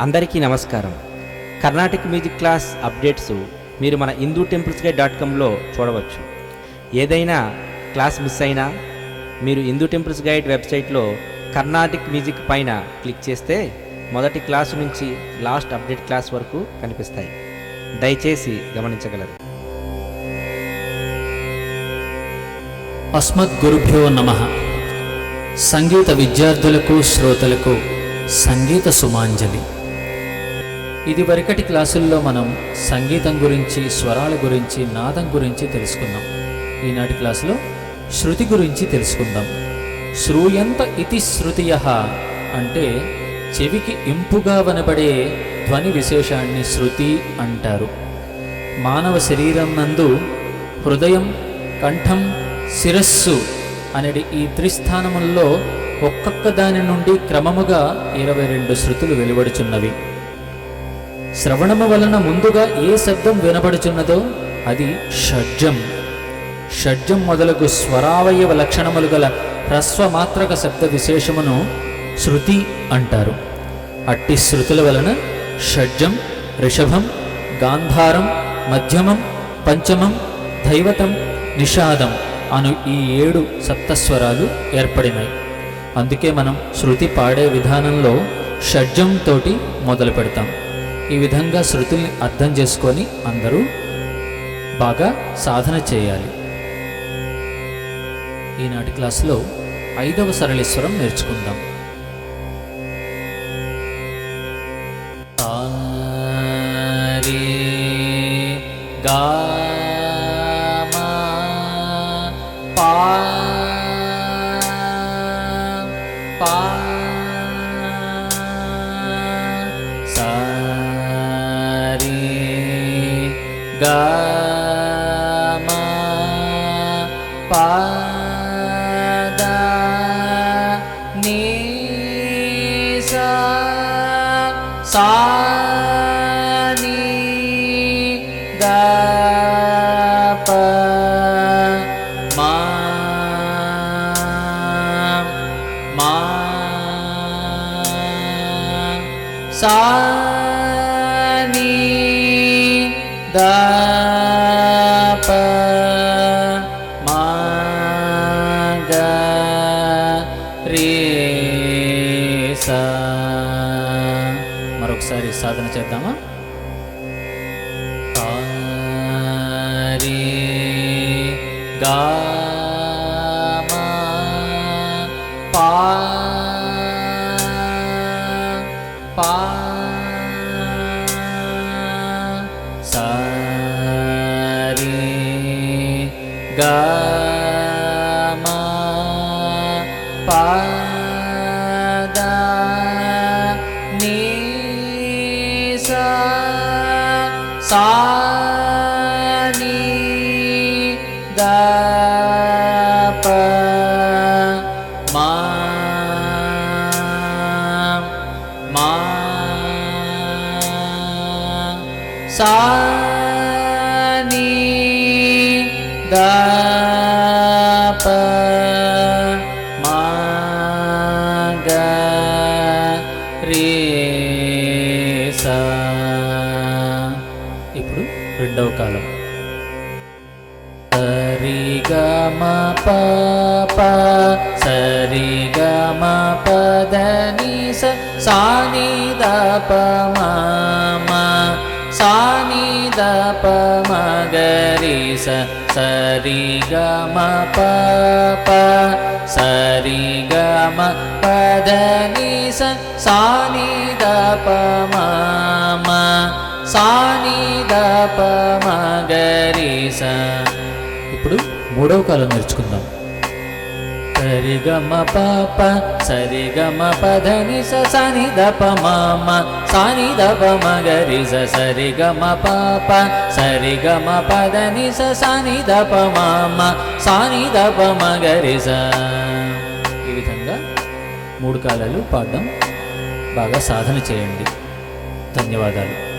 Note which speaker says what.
Speaker 1: అందరికీ నమస్కారం. Karnataka music class updates మీరు మన హిందూ టెంపుల్స్ గైడ్ డాట్ కామ్లో చూడవచ్చు. ఏదైనా క్లాస్ మిస్ అయినా మీరు హిందూ టెంపుల్స్ గైడ్ వెబ్సైట్లో కర్ణాటిక్ మ్యూజిక్ పైన క్లిక్ చేస్తే మొదటి క్లాసు నుంచి లాస్ట్ అప్డేట్ క్లాస్ వరకు కనిపిస్తాయి. దయచేసి గమనించగలరు.
Speaker 2: అస్మద్గురుభ్యో నమ. సంగీత విద్యార్థులకు శ్రోతలకు సంగీత సుమాంజలి. ఇదివరకటి క్లాసుల్లో మనం సంగీతం గురించి స్వరాల గురించి నాదం గురించి తెలుసుకున్నాం. ఈనాటి క్లాసులో శృతి గురించి తెలుసుకుందాం. శ్రూయంత ఇతి శృతియ అంటే చెవికి ఇంపుగా వినబడే ధ్వని విశేషాన్ని శృతి అంటారు. మానవ శరీరం నందు హృదయం కంఠం శిరస్సు అనేది ఈ త్రిస్థానముల్లో ఒక్కొక్క దాని నుండి క్రమముగా ఇరవై రెండు శృతులు వెలువడుచున్నవి. శ్రవణము వలన ముందుగా ఏ శబ్దం వినబడుచున్నదో అది షడ్జం. షడ్జం మొదలగు స్వరావయవ లక్షణములు గల హ్రస్వమాత్రక శబ్ద విశేషమును శృతి అంటారు. అట్టి శృతుల వలన షడ్జం రిషభం గాంధారం మధ్యమం పంచమం దైవతం నిషాదం అను ఈ ఏడు సప్తస్వరాలు ఏర్పడినాయి. అందుకే మనం శృతి పాడే విధానంలో షడ్జంతోటి మొదలు పెడతాం ఈ విధంగా శృతుల్ని అర్థం చేసుకొని అందరూ బాగా సాధన చేయాలి. ఈనాటి క్లాసులో ఐదవ సరళీశ్వరం నేర్చుకుందాం. గా గా మా పా దా నీ సా సా నీ మరొకసారి సాధన చేద్దామా? తారే గా గా మా పా దా నీ సా సా నీ దా ప మా మా సా నీ దా ప మా గా రే సా ఇప్పుడు రెండవ కాలం. సరి గ మ ప ప సరి గ మ ప ద ని స స సరి గ మ ప ప సరి గ మ ప ద ని స సా ని ద ప మ మ సా ని ద ప మ గ రి స. ఇప్పుడు మూడవ కాలం నేర్చుకుందాం. సరిగమ పాప సరిగమ పధని సని దప మామ సాని దప మగరి సరిగమ పాప సరిగమ పదని సని దప మామ సాని దప మగరి ఈ విధంగా మూడు కాలాలు పాడడం బాగా సాధన చేయండి. ధన్యవాదాలు.